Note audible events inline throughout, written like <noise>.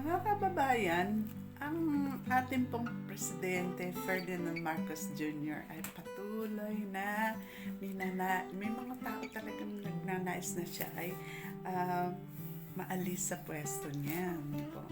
Mga kababayan, ang ating pong Presidente Ferdinand Marcos Jr. ay patuloy na minana, may mga tao talagang nagnanais na siya ay ah, maalis sa pwesto niya. Po.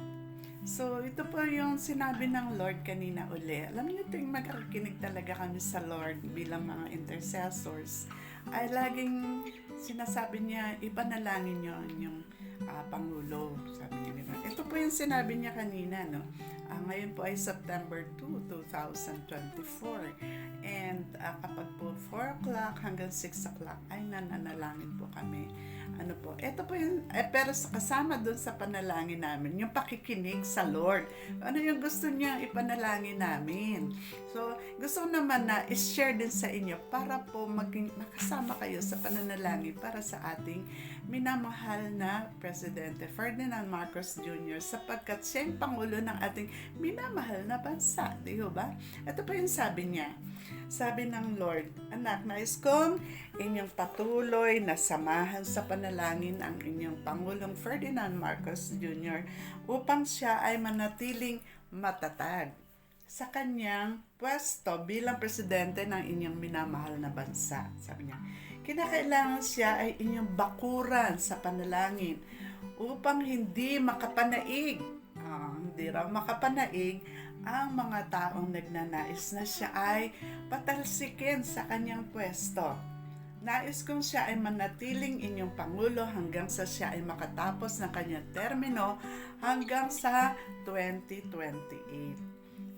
So, ito po yung sinabi ng Lord kanina uli. Alam niyo tuwing magkakinig talaga kami sa Lord bilang mga intercessors, ay laging sinasabi niya, ipanalangin niyo ang inyong ah, Pangulo. Sabi niya gano'n. Ito po yung sinabi niya kanina, no? Ah, ngayon po ay September 2, 2024. And ah, kapag po 4 o'clock hanggang 6 o'clock ay nananalangin po kami. Ano po, ito po yung, eh, pero sa- kasama doon sa panalangin namin, yung pakikinig sa Lord. Ano yung gusto niya ipanalangin namin. So, gusto naman na i-share din sa inyo para po maging makasama kayo sa pananalangin para sa ating minamahal na Presidente Ferdinand Marcos Jr. sapagkat siya yung Pangulo ng ating minamahal na bansa. Di ba? Ito po yung sabi niya. Sabi ng Lord, Anak, nais kong inyong patuloy na samahan sa panalangin ang inyong Pangulong Ferdinand Marcos Jr. upang siya ay manatiling matatag sa kanyang pwesto bilang presidente ng inyong minamahal na bansa. Sabi niya, kinakailangan siya ay inyong bakuran sa panalangin upang hindi makapanaig, ah, hindi raw makapanaig ang mga taong nagnanais na siya ay patalsikin sa kanyang pwesto. Nais kong siya ay manatiling inyong Pangulo hanggang sa siya ay makatapos ng kanyang termino hanggang sa 2028.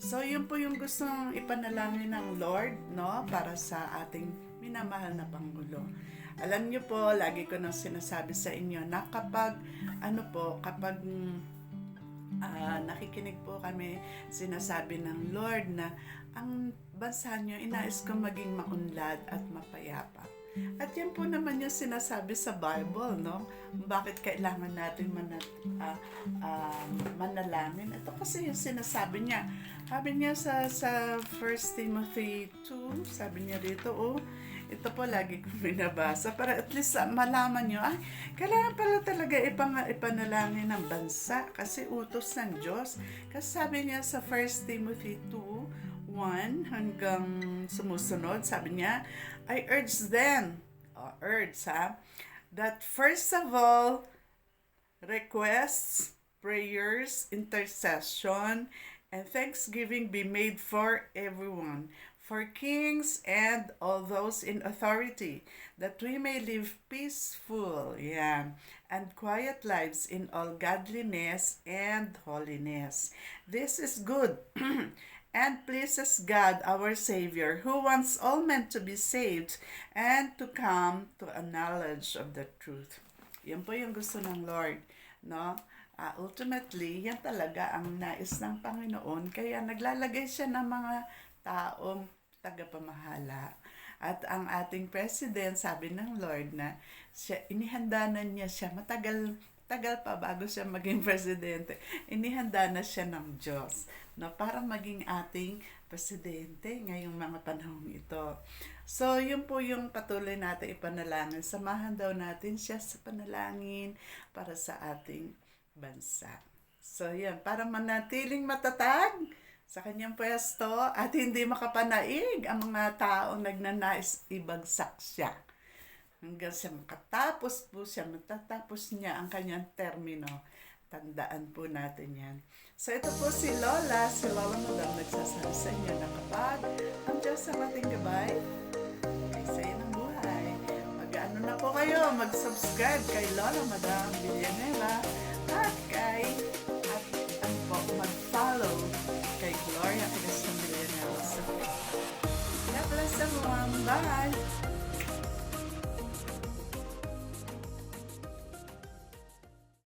So, yun po yung gustong ipanalangin ng Lord, no? Para sa ating minamahal na Pangulo. Alam niyo po, lagi ko nang sinasabi sa inyo na kapag, ano po, kapag ah, nakikinig po kami, sinasabi ng Lord na ang bansa niyo, inais ko maging maunlad at mapayapa. At yan po naman yung sinasabi sa Bible, no? Bakit kailangan natin manat, ah, ah, manalangin? Ito kasi yung sinasabi niya. Sabi niya sa, sa 1 Timothy 2, sabi niya dito, oh, ito po lagi kong binabasa para at least ah, malaman nyo, ay, kailangan pala talaga ipang, ipanalangin ng bansa kasi utos ng Diyos. Kasi sabi niya sa 1 Timothy 2, 1 hanggang sumusunod, sabi niya, I urge them, oh, urge ha, that first of all, requests, prayers, intercession, and thanksgiving be made for everyone, for kings and all those in authority, that we may live peaceful, yeah, and quiet lives in all godliness and holiness. This is good. <clears throat> And pleases God our Savior, who wants all men to be saved and to come to a knowledge of the truth. Yan po yung gusto ng Lord, no? Ah, ultimately, yan talaga ang nais ng Panginoon. Kaya naglalagay siya ng mga taong tagapamahala. At ang ating president, sabi ng Lord na siya, inihanda na niya siya, matagal, tagal pa bago siya maging <laughs> presidente, inihanda na siya ng Diyos no, para maging ating presidente ngayong mga panahong ito. So, yun po yung patuloy natin ipanalangin. Samahan daw natin siya sa panalangin para sa ating bansa. So, yan. Para manatiling matatag sa kanyang pwesto at hindi makapanaig ang mga taong nagnanais ibagsak siya. Hanggang sa makatapos po siya, matatapos niya ang kanyang termino. Tandaan po natin yan. So ito po si Lola, si Lola Madam nagsasabi sa inyo na kapag ang Diyos ang ating gabay, ay sa ng buhay. Mag-ano na po kayo, mag-subscribe kay Lola Madam Villanueva at kay at ano po, mag-follow kay Gloria Cristian Villanueva. So, God bless everyone. Bye!